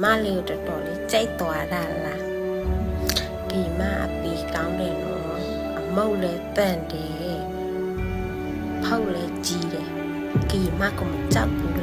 မလေးကိုတော်တော်လေးကြိုက်သွားတာလားဒီမအပီကောင်းတယ်နော်အမုတ်လည်းတန့်တယ်ဖောက်လည်းကြီးတယ်ဒီမကမကြောက်ဘူး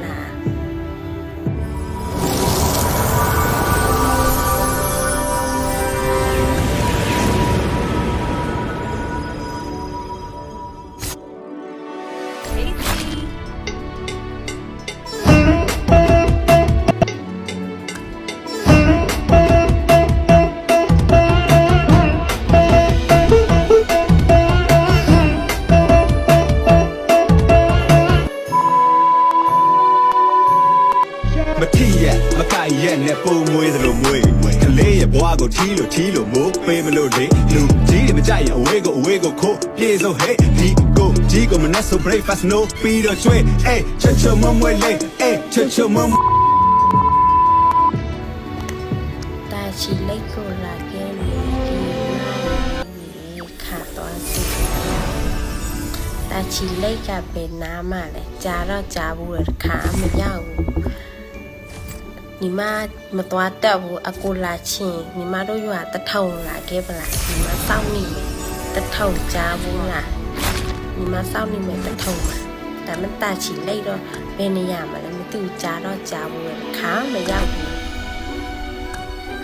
မထီရက်မကိုက်ရက်နဲ့ပုံမွေးသလိုမွေးကလေးရဲ့ဘွားကိုထီလို့ထီလို့မိုးပေးမလို့လေလူကြီးတွေမကြိုက်ရင်အဝေးကိုအဝေးကိုခိုးပြေဆုံးဟဲ့ဒီကိုကြီးကိုမနဲ့ဆို breakfast no ပြီးတော့ကျွေးအေးချွတ်ချွတ်မမွေးလေအေးချွတ်ချွတ်မမတာချီလိတ်ကိုလာခဲ့လေဒီမခါတော့စီတာချီလိတ်ကပဲနားမလဲကြာတော့ကြာဘူးလေခါမရောက်ဘူး ညီမမသွားတက်ဘူးအကိုလာချင်းညီမတို့ရွာတထောင်လာခဲ့ပလားညီမစောင့်နေမယ်တထောင်ကြားဘူးလားညီမစောင့်နေမယ်တထောင်ပါဒါမှတာချီလိတ်တော့ဘယ်နေရမှာလဲမသိဘူးကြာတော့ကြာဘူးလေခါမရောက်ဘူး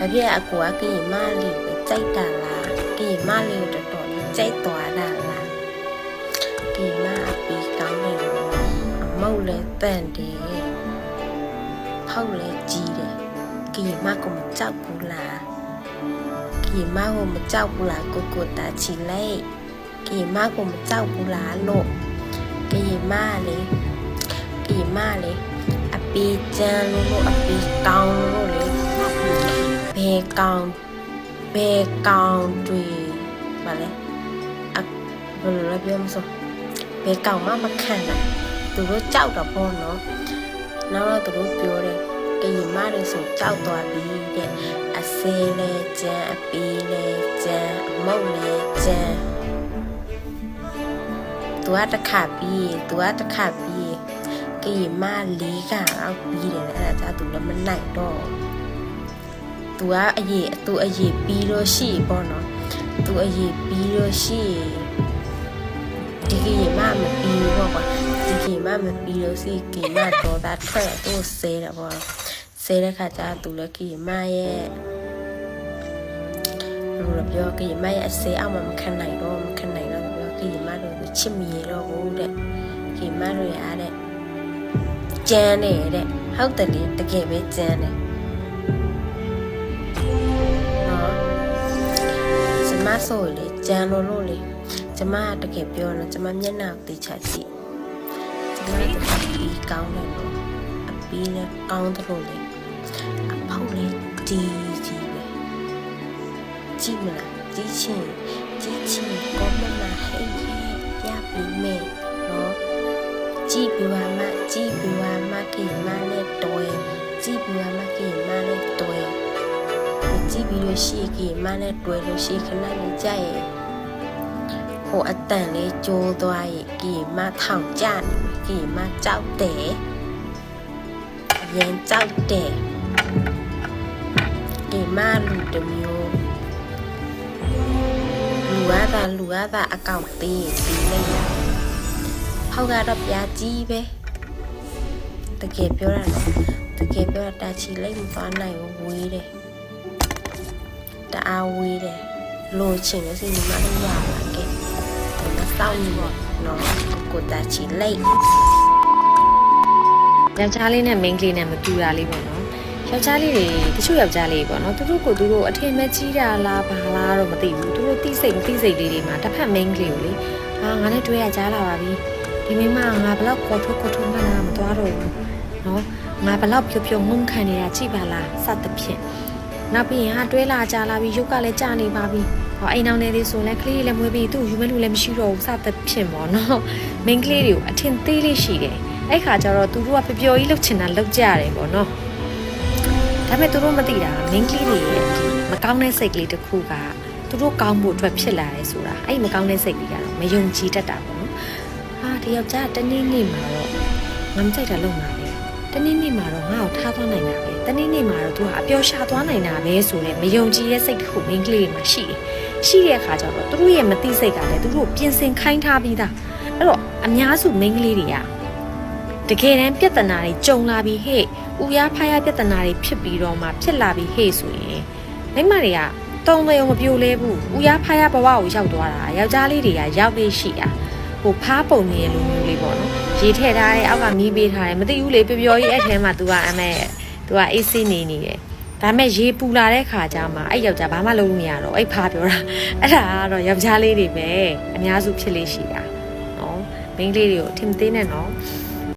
အပြည့်အကူကကရင်မလေးပဲကြိုက်တာလားကရင်မလေးကိုတော်တော်လေးကြိုက်သွားတာလားကရင်မအပီကောင်းတယ်လို့အမုတ်လည်းတန့်တယ် ဖောက်လည်းကြီးတယ်ကရင်မကမကြောက်ဘူးလားကရင်မကိုမကြောက်ဘူးလားကိုကိုတာချီလိုက်ကရင်မကိုမကြောက်ဘူးလားလို့ကရင်မလေးကရင်မလေးအပီကျန်းလို့အပီကောင်းလို့လေဘဲကောင်ဘဲကောင်တွေဗာလဲအဘယ်လိုလဲပြောမစို့ဘဲကောင်မှမခံနိုင်သူတို့ကြောက်တော့ပေါ့နော် နောက်တော့သူတို့ပြောတယ်ကရင်မတွေဆိုကြောက်သွားပြီတဲ့အစေးလဲကြမ်းအပီးလဲကြမ်းအမုတ်လဲကြမ်းသူကတစ်ခါပြီးသူကတစ်ခါပြီးကရင်မလေးကတော့ပြီးတယ်အဲ့ဒါကြသူလည်းမနိုင်တော့ဘူးသူကအရေးသူအရေးပြီးလို့ရှိပေါ့နော်သူအရေးပြီးလို့ရှိဒီကရင်မမပြီးဘူးပေါ့ကွာ ဒီကရင်မမပြီးလို့ရှိကင်မတော့တာထွက်သူဆဲတယ်ပေါ့ဆဲတဲ့ခါကျသူလည်းကရင်မရဲ့လူရပြောကရင်မရဲ့အစေအောက်မှာမခံနိုင်တော့မခံနိုင်တော့ပြောကရင်မတို့ချစ်မရတော့ဘူးတဲ့ကရင်မတို့ရတဲ့ကြမ်းတယ်တဲ့ဟုတ်တယ်လေတကယ်ပဲကြမ်းတယ်နော်ကျမဆိုလေကြံလို့လို့လေကျမကတကယ်ပြောတော့ကျမမျက်နှာကိုသိချကြည့် ကျမတကယ်ပြီးကောင်းတယ်လို့အပီးလည်းကောင်းတယ်လို့လေအဖောက်လည်းဒီကြီးပဲကြည့်မလားကြည့်ချင်းကြည့်ချင်းကောမမဟဲ့ဟဲ့ပြပြီးမယ်နော်ကြည့်ပြီးပါမကြည့်ပြီးပါမကိမနဲ့တွဲကြည့်ပြီးပါမကိမနဲ့တွဲကြည့်ပြီးလို့ရှိရင်မနဲ့တွေ့လို့ရှိခဏလေးကြရဲ့ဟိုအတန်လေးကျိုးသွားရဲ့ကီမထောင်ကြနေ ကီမကြောက်တယ်အရင်ကြောက်တယ်ကီမလူတစ်မျိုးလူရတာလူရတာအကောင့်သေးပြီးလိုက်ရဟောက်ကတော့ပြာကြီးပဲတကယ်ပြောရတော့တကယ်ပြောတာချီလိုက်မသွားနိုင်ဘူးဝေးတယ်တအားဝေးတယ်လိုချင်လို့စိတ်မလို့ရပါကဲမ စောင့်နေပေါ့နော်ကိုတာချီလိုက်ယောက်ျားလေးနဲ့မိန်းကလေးနဲ့မတူတာလေးပေါ့နော်ယောက်ျားလေးတွေတချို့ယောက်ျားလေးပေါ့နော်သူတို့ကိုသူတို့အထင်မဲ့ကြီးတာလားဘာလားတော့မသိဘူးသူတို့တိစိတ်မတိစိတ်လေးတွေမှာတစ်ဖက်မိန်းကလေးကိုလေဟာငါနဲ့တွေ့ရကြားလာပါပြီဒီမိမငါဘလောက်ခေါ်ထုတ်ခေါ်ထုတ်မှလားမသွားတော့ဘူးနော်ငါဘလောက်ဖြုတ်ဖြုတ်ငုံခံနေတာကြည့်ပါလားစသဖြင့် နောက်ပြီးရင်ဟာတွဲလာကြလာပြီးရုပ်ကလည်းကြာနေပါပြီဟောအိမ်အောင်နေသေးဆိုလဲကလေးလည်းမွေးပြီးသူ့ယူမဲ့လူလည်းမရှိတော့ဘူးစသဖြင့်ပေါ့နော်မိန်းကလေးတွေကိုအထင်သေးလေးရှိတယ်အဲ့ခါကျတော့သူတို့ကပျော်ကြီးလှုပ်ချင်တာလှုပ်ကြရတယ်ပေါ့နော်ဒါပေမဲ့သူတို့မသိတာမင်းကလေးတွေရဲ့ဒီမကောင်းတဲ့စိတ်ကလေးတစ်ခုကသူတို့ကောင်းဖို့အတွက်ဖြစ်လာတယ်ဆိုတာအဲ့ဒီမကောင်းတဲ့စိတ်ကြီးကတော့မယုံကြည်တတ်တာပေါ့နော်ဟာဒီယောက်ျားကတနေ့နေ့မှာတော့ငါမကြိုက်တာလုပ်မှာပဲ တနေ့နေ့မှာတော့ငါ့ကိုထားသွားနိုင်တာပဲတနေ့နေ့မှာတော့သူကအပျော်ရှာသွားနိုင်တာပဲဆိုတော့မယုံကြည်တဲ့စိတ်တစ်ခုမိန်းကလေးတွေမှာရှိတယ်ရှိတဲ့အခါကျတော့သူတို့ရဲ့မသိစိတ်ကလည်းသူတို့ပြင်ဆင်ခိုင်းထားပြီးသားအဲ့တော့အများစုမိန်းကလေးတွေကတကယ်တမ်းပြဿနာတွေကြုံလာပြီးဟဲ့ဥရဖားရပြဿနာတွေဖြစ်ပြီးတော့မှဖြစ်လာပြီးဟဲ့ဆိုရင်မိန်းမတွေကတုံးတယ်မပြိုလဲဘူးဥရဖားရဘဝကိုရောက်သွားတာယောက်ျားလေးတွေကရောက်သေးရှိတာ ဟိုဖားပုံနေလိုမျိုးလေးပေါ့နော်ရေထည့်ထားတဲ့အောက်ကမီးပေးထားတယ်မသိဘူးလေပျော်ပျော်ကြီးအဲ့ထဲမှာ तू ကအမဲ तू ကအေးဆေးနေနေတယ်ဒါပေမဲ့ရေပူလာတဲ့ခါကျမှအဲ့ယောက်ျားဘာမှလုပ်လို့မရတော့အဲ့ဖားပြောတာအဲ့ဒါကတော့ယောက်ျားလေးတွေပဲအများစုဖြစ်လေးရှိတာနော်မိန်းကလေးတွေကိုအထင်မသေးနဲ့နော်